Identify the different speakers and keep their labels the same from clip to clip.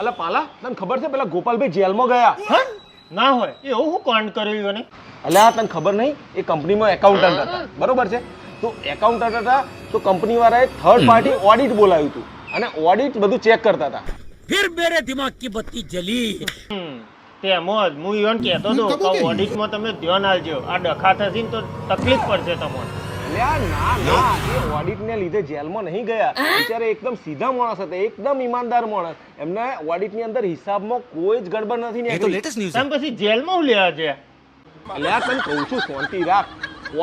Speaker 1: અલા પાલા તને ખબર છે પેલા ગોપાલભાઈ જેલમાં ગયા?
Speaker 2: ના હોય. એવું હું કાંડ કર્યું એને
Speaker 1: અલ્યા તને ખબર નહીં એ કંપનીમાં એકાઉન્ટન્ટ હતા. બરોબર છે? તો એકાઉન્ટન્ટ હતા તો કંપનીવાળાએ થર્ડ પાર્ટી ઓડિટ બોલાવ્યું હતું. અને ઓડિટ બધું ચેક કરતા હતા.
Speaker 3: ફિર મેરે દિમાગ કી બત્તી જલી.
Speaker 2: તેમજ હું ઈવન કહેતો હતો ઓડિટમાં તમે ધ્યાન આલજો આ ડખા થશે તો તકલીફ પડશે તમને.
Speaker 1: ના ના એ ઓડિટને લીધે જેલમાં નહીં ગયા. બિચારે એકદમ સીધા માણસ હતા એકદમ ઈમાનદાર માણસ. એમને ઓડિટની અંદર હિસાબમાં કોઈ જ ગડબડ નથી
Speaker 2: તમે પછી જેલમાં હું લેવા છે?
Speaker 1: અલ્યા તને કહું છું શાંતિ રાખ.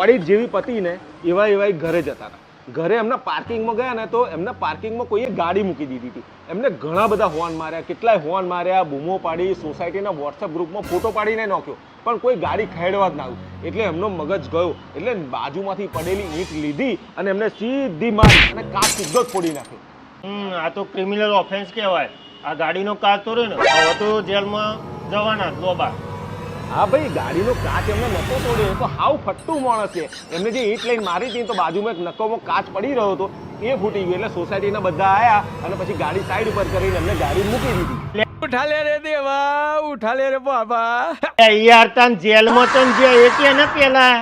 Speaker 1: ઓડિટ જેવી પતિને એવા એવા ઘરે જતા હતા. ઘરે એમના પાર્કિંગમાં ગયા ને તો એમને પાર્કિંગમાં કોઈએ ગાડી મૂકી દીધી હતી. એમને ઘણા બધા હોર્ન માર્યા કેટલાય હોર્ન માર્યા બૂમો પાડી સોસાયટીના વોટ્સઅપ ગ્રુપમાં ફોટો પાડીને નાખ્યો. પણ કોઈ ગાડી ખેડવા જ ના આવ્યું એટલે એમનો મગજ ગયો. એટલે બાજુમાંથી પડેલી ઈંટ લીધી અને એમને સીધી મારી અને કાચ સીધો જ ફોડી નાખ્યો
Speaker 2: આ તો ક્રિમિનલ ઓફેન્સ કહેવાય. આ ગાડીનો કાચ તો રહ્યો ને, હવે તો જેલમાં જવાના જ લોબા
Speaker 1: હા ભાઈ ગાડીનો કાચ એમને નહોતો તોડ્યો. તો હાવ ફટ્ટું માણસ છે. એમને જે ઈંટ લઈને મારી હતી તો બાજુમાં એક નકોમાં કાચ પડી રહ્યો હતો. એ ફૂટી ગયો એટલે સોસાયટીના બધા આવ્યા અને પછી ગાડી સાઈડ ઉપર કરીને એમને ગાડી મૂકી દીધી.
Speaker 4: ઉઠા લે રે દેવા ઉઠા લે રે બાબા.
Speaker 2: એ યાર તન જેલમાં તન જે એ કે ને પેલા?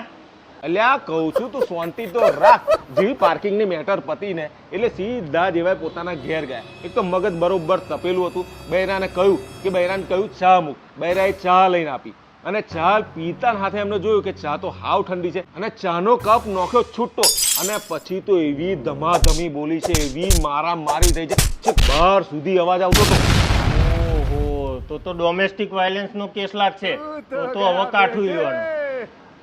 Speaker 1: અલ્યા કહું છું તું શાંતિ તો રાખ. જેવી પાર્કિંગની મેટર પતીને એટલે સીધા જેવાય પોતાના ઘેર ગયા. એક તો મગજ બરોબર તપેલું હતું. બૈરાને કહ્યું કે બૈરાને કહ્યું ચા મૂક. બૈરાએ ચા લઈને આપી. અને ચા પીતા હાથે એમને જોયું કે ચા તો હાવ ઠંડી છે. અને ચાનો કપ નોખ્યો છૂટો. અને પછી તો એવી ધમાધમી બોલી છે એવી મારા મારી થઈ છે બહાર સુધી અવાજ આવતો હતો.
Speaker 2: ઓહો તો તો ડોમેસ્ટિક વાયલેન્સ નો કેસ લાગ છે તો તો હવે કાઠું લેવાનું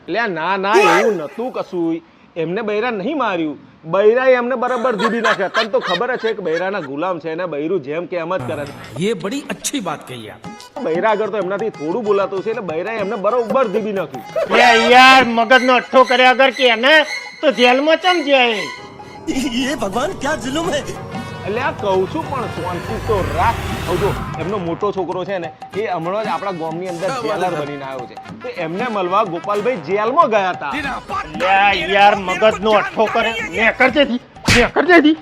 Speaker 1: એટલે ના ના એવું નતું કશું. એમને બૈરા નહીં માર્યું. બૈરાએ એમને બરાબર દીધી નાખ્યા. તને તો ખબર છે કે બૈરાના ગુલામ છે એને બૈરું જેમ કે એમ જ કરે છે.
Speaker 3: એ બડી અચ્છી વાત કહી આપ.
Speaker 1: બૈરા આગળ તો એમનાથી થોડું બોલાતું છે એટલે બૈરાએ એમને બરોબર દીબી નાખ્યું
Speaker 2: એ યાર મગજનો અઠ્ઠો કર્યા અગર કે એને તો જેલમાં ચમ જાય?
Speaker 1: એટલે આ કહું છું પણ શાંતિ તો રાખ. હવે જો એમનો મોટો છોકરો છે ને એ હમણાં જ આપણા ગામની અંદર જેલર બનીને આવ્યો છે. તો એમને મળવા ગોપાલભાઈ જેલમાં ગયા હતા.
Speaker 2: યાર મગજનો અઠ્ઠો કરે ને કરજેથી ને કરજેથી